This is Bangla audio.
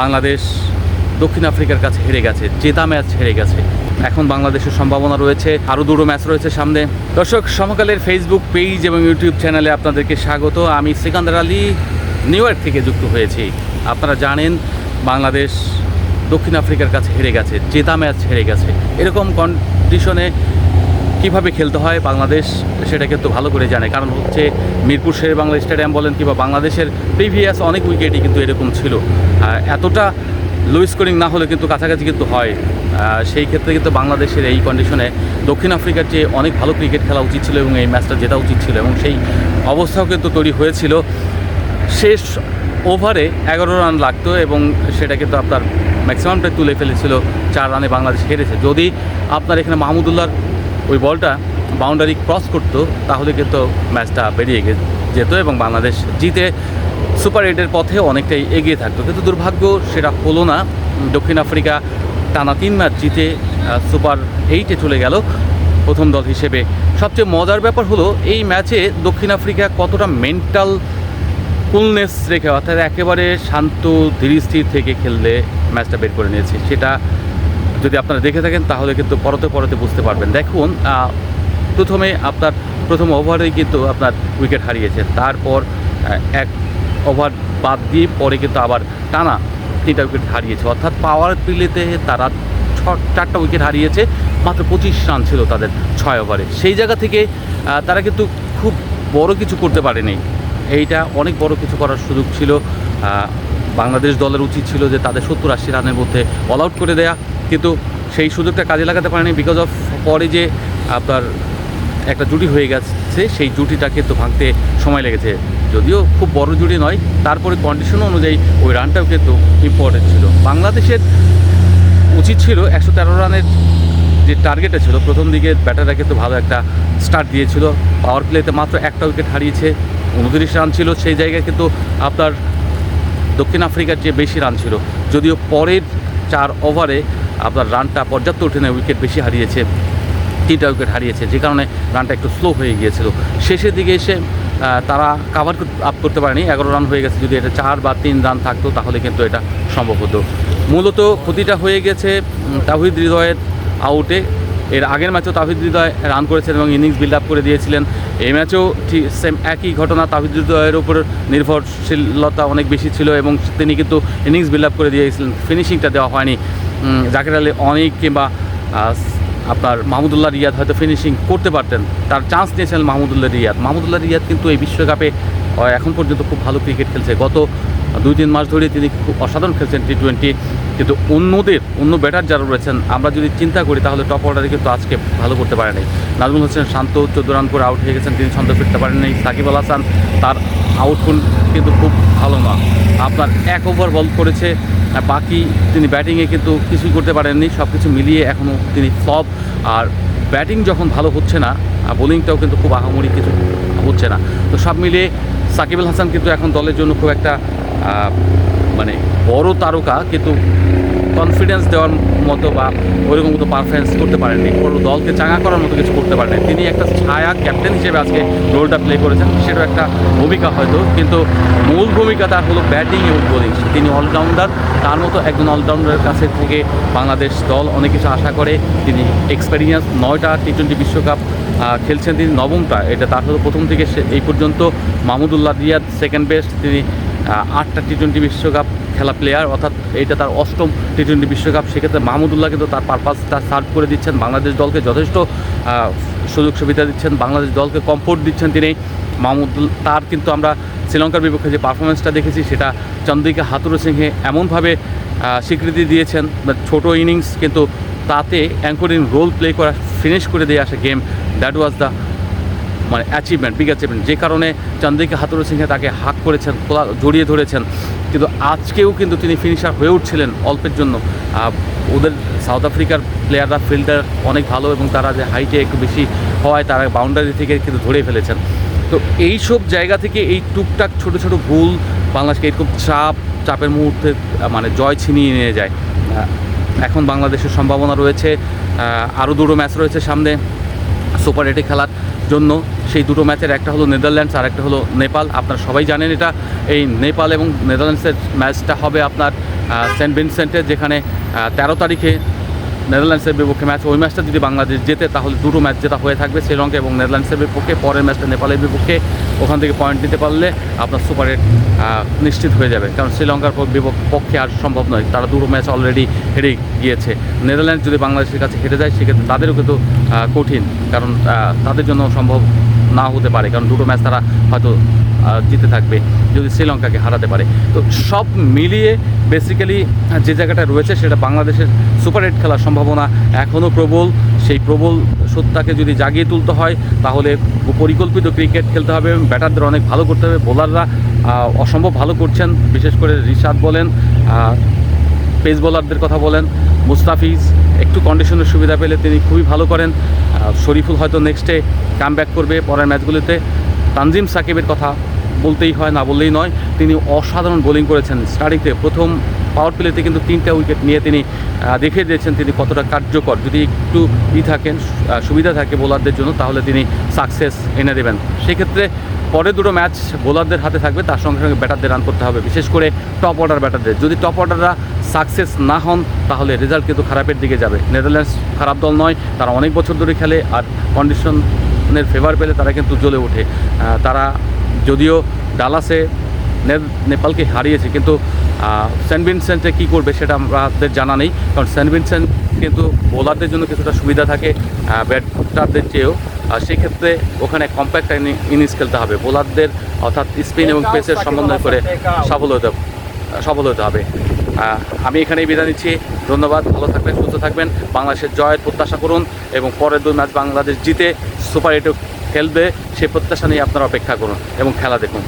বাংলাদেশ দক্ষিণ আফ্রিকার কাছে হেরে গেছে, জেতা ম্যাচ হেরে গেছে। এখন বাংলাদেশের সম্ভাবনা রয়েছে আরও দুটো ম্যাচ রয়েছে সামনে। দর্শক, সমকালের ফেসবুক পেজ এবং ইউটিউব চ্যানেলে আপনাদেরকে স্বাগত। আমি সিকান্দার আলী, নিউ ইয়র্ক থেকে যুক্ত হয়েছি। আপনারা জানেন, বাংলাদেশ দক্ষিণ আফ্রিকার কাছে হেরে গেছে, জেতা ম্যাচ হেরে গেছে। এরকম কন্ডিশনে কীভাবে খেলতে হয় বাংলাদেশ সেটা কিন্তু ভালো করে জানে। কারণ হচ্ছে মিরপুর শের বাংলা স্টেডিয়াম বলেন কিংবা বাংলাদেশের প্রিভিয়াস অনেক উইকেটই কিন্তু এরকম ছিল। এতটা লো স্কোরিং না হলে কিন্তু কাছাকাছি কিন্তু হয়। সেই ক্ষেত্রে কিন্তু বাংলাদেশের এই কন্ডিশনে দক্ষিণ আফ্রিকার যে অনেক ভালো ক্রিকেট খেলা উচিত ছিল এবং এই ম্যাচটা জেতা উচিত ছিল এবং সেই অবস্থাও কিন্তু তৈরি হয়েছিল। শেষ ওভারে এগারো রান লাগতো এবং সেটা কিন্তু আপনার ম্যাক্সিমামটা তুলে ফেলেছিল। চার রানে বাংলাদেশ হেরেছে। যদি আপনার এখানে মাহমুদুল্লাহর ওই বলটা বাউন্ডারি ক্রস করতো, তাহলে কিন্তু ম্যাচটা বেরিয়ে যেত এবং বাংলাদেশ জিতে সুপার এইটের পথে অনেকটাই এগিয়ে থাকতো। কিন্তু দুর্ভাগ্য সেটা হলো না। দক্ষিণ আফ্রিকা টানা তিন ম্যাচ জিতে সুপার এইটে চলে গেল প্রথম দল হিসেবে। সবচেয়ে মজার ব্যাপার হলো এই ম্যাচে দক্ষিণ আফ্রিকা কতটা মেন্টাল কুলনেস রেখে, অর্থাৎ একেবারে শান্ত ধীরস্থির থেকে খেললে ম্যাচটা বের করে নিয়েছে। সেটা যদি আপনারা দেখে থাকেন, তাহলে কিন্তু পরতে পরতে বুঝতে পারবেন। দেখুন প্রথমে আপনার, প্রথম ওভারেই কিন্তু আপনার উইকেট হারিয়েছে। তারপর এক ওভার বাদ দিয়ে পরে কিন্তু আবার টানা তিনটা উইকেট হারিয়েছে। অর্থাৎ পাওয়ার প্লেতে তারা ছ চারটা উইকেট হারিয়েছে। মাত্র পঁচিশ রান ছিল তাদের ছয় ওভারে। সেই জায়গা থেকে তারা কিন্তু খুব বড় কিছু করতে পারেনি। এইটা অনেক বড় কিছু করার সুযোগ ছিল। বাংলাদেশ দলের উচিত ছিল যে তাদের সত্তর আশি রানের মধ্যে অল আউট করে দেয়া। কিন্তু সেই সুযোগটা কাজে লাগাতে পারেনি বিকজ অফ পরে যে আপনার একটা জুটি হয়ে গেছে, সেই জুটিটা কিন্তু ভাঙতে সময় লেগেছে। যদিও খুব বড় জুটি নয়, তারপরে কন্ডিশন অনুযায়ী ওই রানটাও কিন্তু ইম্পর্টেন্ট ছিল। বাংলাদেশের উচিত ছিল একশো তেরো রানের যে টার্গেটটা ছিল, প্রথম দিকে ব্যাটাররা কিন্তু ভালো একটা স্টার্ট দিয়েছিল। পাওয়ার প্লেতে মাত্র একটা উইকেট হারিয়েছে, উনত্রিশ রান ছিল, সেই জায়গায় কিন্তু আপনার দক্ষিণ আফ্রিকার যে বেশি রান ছিল। যদিও পরের চার ওভারে আপনার রানটা পর্যাপ্ত ওঠে না উইকেট বেশি হারিয়েছে, তিনটা উইকেট হারিয়েছে, যে কারণে রানটা একটু স্লো হয়ে গিয়েছিল। শেষের দিকে এসে তারা কাভার আপ করতে পারেনি, এগারো রান হয়ে গেছে, যদি এটা চার বা তিন রান থাকতো, তাহলে কিন্তু এটা সম্ভব হতো। মূলত ক্ষতিটা হয়ে গেছে তাহিদ হৃদয়ের আউটে এর আগের ম্যাচেও তাহিদ হৃদয় রান করেছেন এবং ইনিংস বিল্ড আপ করে দিয়েছিলেন। এই ম্যাচেও ঠিক সেম একই ঘটনা, তাহিদ হৃদয়ের উপর নির্ভরশীলতা অনেক বেশি ছিল এবং তিনি কিন্তু ইনিংস বিল্ড আপ করে দিয়েছিলেন। ফিনিশিংটা দেওয়া হয়নি। জাকির আলী অনেক কিংবা আপনার মাহমুদুল্লাহ রিয়াদ হয়তো ফিনিশিং করতে পারতেন। তার চান্স নিয়েছিলেন মাহমুদুল্লাহ রিয়াদ। মাহমুদুল্লাহ রিয়াদ কিন্তু এই বিশ্বকাপে এখন পর্যন্ত খুব ভালো ক্রিকেট খেলছে। গত দুই, তিন মাস ধরে তিনি খুব অসাধারণ খেলছেন টি টোয়েন্টি কিন্তু অন্যদের, অন্য ব্যাটার যারা রয়েছেন, আমরা যদি চিন্তা করি, তাহলে টপ অর্ডারে কিন্তু আজকে ভালো করতে পারেনি। নাজমুল হোসেন শান্ত, চোদ্দ রান করে আউট হয়ে গেছেন, তিনি ছন্দ ফিরতে পারেননি। সাকিব আল হাসান, তার আউটপুট কিন্তু খুব ভালো না। আপনার এক ওভার বল করেছে বাকি তিনি ব্যাটিংয়ে কিন্তু কিছুই করতে পারেননি সব কিছু মিলিয়ে এখনও তিনি ফ্লপ। আর ব্যাটিং যখন ভালো হচ্ছে না বোলিংটাও কিন্তু খুব আহামরি কিছু হচ্ছে না। তো সব মিলিয়ে সাকিব আল হাসান কিন্তু এখন দলের জন্য খুব একটা মানে বড় তারকা, কিন্তু কনফিডেন্স দেওয়ার মতো বা ওইরকম মতো পারফরমেন্স করতে পারেননি। কোনো দলকে চাঙা করার মতো কিছু করতে পারেননি। তিনি একটা ছায়া ক্যাপ্টেন হিসেবে আজকে রোলটা প্লে করেছেন। সেটাও একটা ভূমিকা হয়তো। কিন্তু মূল ভূমিকা তার হলো ব্যাটিং এবং বোলিং তিনি অলরাউন্ডার তার মতো একজন অলরাউন্ডারের কাছে থেকে বাংলাদেশ দল অনেক কিছু আশা করে। তিনি এক্সপেরিয়েন্স নয়টা টি টোয়েন্টি বিশ্বকাপ খেলছেন তিনি নবমটা। এটা তার হলো প্রথম থেকে এই পর্যন্ত। মাহমুদুল্লাহ রিয়াদ সেকেন্ড বেস্ট তিনি আটটা টি টোয়েন্টি বিশ্বকাপ খেলা প্লেয়ার অর্থাৎ এইটা তার অষ্টম টি টোয়েন্টি বিশ্বকাপ। সেক্ষেত্রে মাহমুদুল্লাহ কিন্তু তার পারপাস তার সার্ভ করে দিচ্ছেন। বাংলাদেশ দলকে যথেষ্ট সুযোগ সুবিধা দিচ্ছেন। বাংলাদেশ দলকে কমফোর্ট দিচ্ছেন তিনি। মাহমুদুল তার কিন্তু আমরা শ্রীলঙ্কার বিপক্ষে যে পারফরমেন্সটা দেখেছি, সেটা চন্দ্রিকা হাতুরু সিংহে এমনভাবে স্বীকৃতি দিয়েছেন। ছোট ইনিংস কিন্তু তাতে অ্যাঙ্করিং রোল প্লে করা ফিনিশ করে দিয়ে আসে গেম দ্যাট ওয়াজ দ্য মানে অ্যাচিভমেন্ট বিগ অ্যাচিভমেন্ট যে কারণে চন্দ্রিকা হাতুরু সিংহে তাকে হাক করেছেন জড়িয়ে ধরেছেন। কিন্তু আজকেও কিন্তু তিনি ফিনিশার হয়ে উঠছিলেন অল্পের জন্য। ওদের সাউথ আফ্রিকার প্লেয়াররা ফিল্ডার অনেক ভালো এবং তারা যে হাইটে একটু বেশি হওয়ায় তারা বাউন্ডারি থেকে কিন্তু ধরে ফেলেছেন। তো এই সব জায়গা থেকে এই টুকটাক ছোট ছোট ভুল বাংলাদেশকে এরকম চাপ, চাপের মুহূর্তে মানে জয় ছিনিয়ে নিয়ে যায়। এখন বাংলাদেশের সম্ভাবনা রয়েছে আরও দুটো ম্যাচ রয়েছে সামনে। সুপার এইটে খেলার। জন্য সেই দুটো ম্যাচের, একটা হলো নেদারল্যান্ডস আর একটা হলো নেপাল। আপনারা সবাই জানেন এটা, এই নেপাল এবং নেদারল্যান্ডসের ম্যাচটা হবে আপনার সেন্ট ভিনসেন্টে, যেখানে তেরো তারিখে নেদারল্যান্ডসের বিপক্ষে ম্যাচ, ওই ম্যাচটা যদি বাংলাদেশ জেতে, তাহলে দুটো ম্যাচ জেতা হয়ে থাকবে শ্রীলঙ্কা এবং নেদারল্যান্ডসের বিপক্ষে। পরের ম্যাচটা নেপালের বিপক্ষে। ওখান থেকে পয়েন্ট নিতে পারলে আপনার সুপার এইট নিশ্চিত হয়ে যাবে। কারণ শ্রীলঙ্কার পক্ষে আর সম্ভব নয়। তারা দুটো ম্যাচ অলরেডি হেরে গিয়েছে। নেদারল্যান্ড যদি বাংলাদেশের কাছে হেরে যায়, সেক্ষেত্রে তাদেরও কিন্তু কঠিন। কারণ তাদের জন্য সম্ভব না হতে পারে, কারণ দুটো ম্যাচ তারা হয়তো জিতে থাকবে যদি শ্রীলঙ্কাকে হারাতে পারে। তো সব মিলিয়ে বেসিক্যালি যে জায়গাটা রয়েছে সেটা বাংলাদেশের সুপার এইট খেলার সম্ভাবনা এখনও প্রবল। সেই প্রবল সত্তাকে যদি জাগিয়ে তুলতে হয়, তাহলে পরিকল্পিত ক্রিকেট খেলতে হবে ব্যাটারদের অনেক ভালো করতে হবে বোলাররা অসম্ভব ভালো করছেন। বিশেষ করে রিশাদ বলেন পেস বোলারদের কথা বলেন, মুস্তাফিজ, একটু কন্ডিশনের সুবিধা পেলে তিনি খুবই ভালো করেন। শরীফুল হয়তো নেক্সটে কাম ব্যাক করবে পরের ম্যাচগুলিতে তানজিম সাকিবের কথা বলতেই হয়, না বললেই নয়, তিনি অসাধারণ বোলিং করেছেন। স্টার্টিংতে প্রথম পাওয়ার প্লেতে কিন্তু তিনটা উইকেট নিয়ে তিনি দেখিয়ে দিয়েছেন তিনি কতটা কার্যকর। যদি একটু ই থাকেন সুবিধা থাকে বোলারদের জন্য, তাহলে তিনি সাকসেস এনে দেবেন। সেক্ষেত্রে পরে দুটো ম্যাচ বোলারদের হাতে থাকবে, তার সঙ্গে সঙ্গে ব্যাটারদের রান করতে হবে, বিশেষ করে টপ অর্ডার ব্যাটারদের। যদি টপ অর্ডাররা সাকসেস না হন, তাহলে রেজাল্ট কিন্তু খারাপের দিকে যাবে। নেদারল্যান্ডস খারাপ দল নয়, তারা অনেক বছর ধরে খেলে আর কন্ডিশনের ফেভার পেলে তারা কিন্তু জ্বলে ওঠে। তারা যদিও ডালাসে নেপালকে হারিয়েছে, কিন্তু সেন্ট ভিনসেন্টে কী করবে সেটা আমাদের জানা নেই। কারণ সেন্ট ভিনসেন্ট কিন্তু বোলারদের জন্য কিছুটা সুবিধা থাকে ব্যাটারদের চেয়েও। সেই ক্ষেত্রে ওখানে কম্প্যাক্ট ইনিংস খেলতে হবে। বোলারদের অর্থাৎ স্পিন এবং পেসের সমন্বয় করে সফল হতে সফল হতে হবে। আমি এখানেই বিদায় নিচ্ছি। ধন্যবাদ, ভালো থাকবেন, সুস্থ থাকবেন। বাংলাদেশের জয়ের প্রত্যাশা করুন এবং পরের দুই ম্যাচ বাংলাদেশ জিতে সুপার এটু খেলবে সেই প্রত্যাশা নিয়ে আপনারা অপেক্ষা করুন এবং খেলা দেখুন।